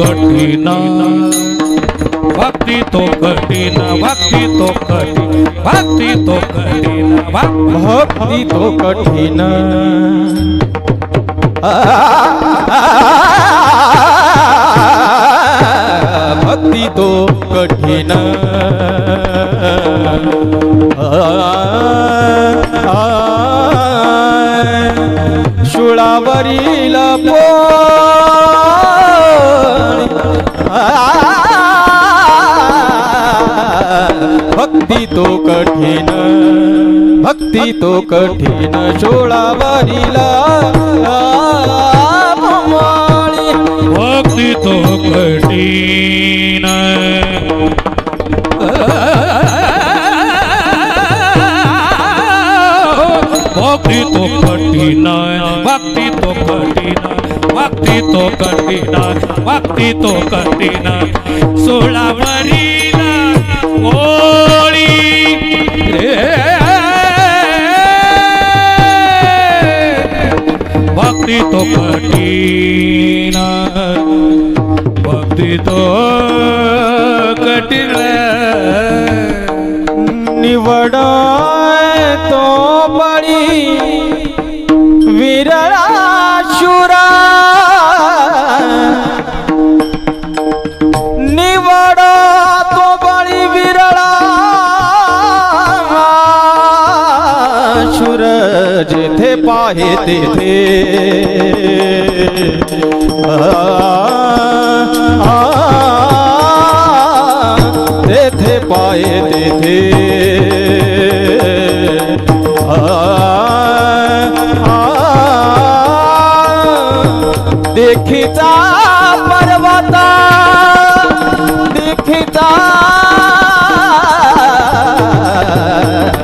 कठीण. भक्ती तो कठीण भक्ती तो कठीण भक्ती तो कठीण भक्ती तो कठीण. भक्ती तो कठीण. शुळावरील भक्ती तो कठीण भक्ती तो कठीण सोळा वारीला भक्ती तो कठीण. भक्ती तो कठीण भक्ती तो कठीण भक्ती तो कठीण भक्ती तो कठीण सोळा भक्ती तो कठीण भक्ती तो कठीण निवड तो बळी विरळा शुरा जेथे पाहे तेथे. आ, तेथे पाहे तेथे. आ, आ, देखिता